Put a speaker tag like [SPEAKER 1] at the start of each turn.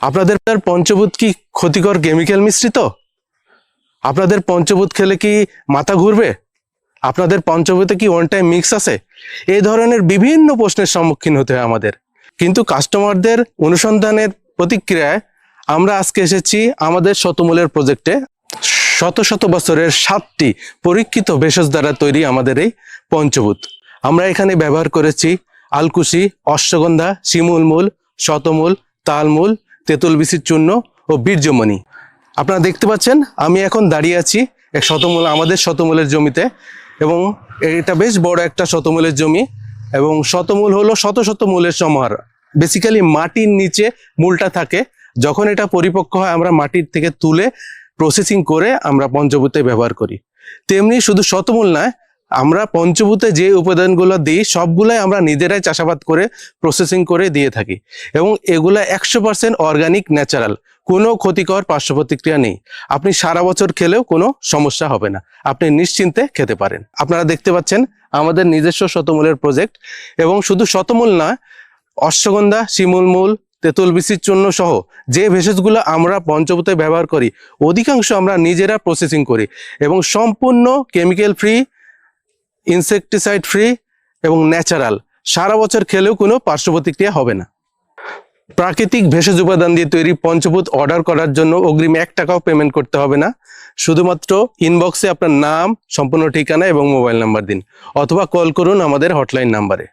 [SPEAKER 1] আপনাদের পঞ্চভূত কি ক্ষতিকর কেমিক্যাল মিশ্রিত? আপনাদের পঞ্চভূত খেলে কি মাথা ঘুরবে? আপনাদের পঞ্চভূতে কি ওয়ান টাইম মিক্স আছে? এই ধরনের বিভিন্ন প্রশ্নের সম্মুখীন হতে হয় আমাদের। কিন্তু কাস্টমারদের অনুসন্ধানের প্রতিক্রিয়ায় আমরা আজকে এসেছি আমাদের শতমূলের প্রজেক্টে শত শত বছরের সাতটি পরীক্ষিত ভেষজ দ্বারা তৈরি আমাদের এই পঞ্চভূত। আমরা এখানে ব্যবহার করেছি আলকুশি অশ্বগন্ধা, শিমুলমূল, শতমূল, তালমূল তেঁতুল বিচির চূর্ণ ও বীর্যমণি। আপনারা দেখতে পাচ্ছেন, আমি এখন দাঁড়িয়ে আছি এক শতমূল, আমাদের শতমূলের জমিতে এবং এটা বেশ বড় একটা শতমূলের জমি এবং শতমূল হলো শত শত মূলের সমাহার। বেসিক্যালি মাটির নিচে মূলটা থাকে, যখন এটা পরিপক্ক হয় আমরা মাটির থেকে তুলে প্রসেসিং করে আমরা পঞ্চভূতে ব্যবহার করি। তেমনি শুধু শতমূল নয় আমরা পঞ্চভূতে যে উপাদানগুলো দিই, সবগুলাই আমরা নিজেরাই চাষাবাদ করে প্রসেসিং করে দিয়ে থাকি। এবং এগুলা একশো পার্সেন্ট অর্গানিক ন্যাচারাল কোনো ক্ষতিকর পার্শ্ব প্রতিক্রিয়া নেই। আপনি সারা বছর খেলেও কোনো সমস্যা হবে না। আপনি নিশ্চিন্তে খেতে পারেন। আপনারা দেখতে পাচ্ছেন আমাদের নিজস্ব শতমূলের প্রজেক্ট এবং শুধু শতমূল না, অশ্বগন্ধা শিমুলমূল তেঁতুল বিচির চূর্ণ সহ যে ভেষজগুলো আমরা পঞ্চভূতে ব্যবহার করি, অধিকাংশ আমরা নিজেরা প্রসেসিং করি। এবং সম্পূর্ণ কেমিক্যাল ফ্রি ইনসেকটিসাইড ফ্রি এবং ন্যাচারাল সারা বছর খেলেও কোনো পার্শ্ব প্রতিক্রিয়া হবে না। প্রাকৃতিক ভেষজ উপাদান দিয়ে তৈরি পঞ্চভূত অর্ডার করার জন্য অগ্রিম এক টাকাও পেমেন্ট করতে হবে না। শুধুমাত্র ইনবক্সে আপনার নাম, সম্পূর্ণ ঠিকানা এবং মোবাইল নাম্বার দিন। অথবা কল করুন আমাদের হটলাইন নাম্বারে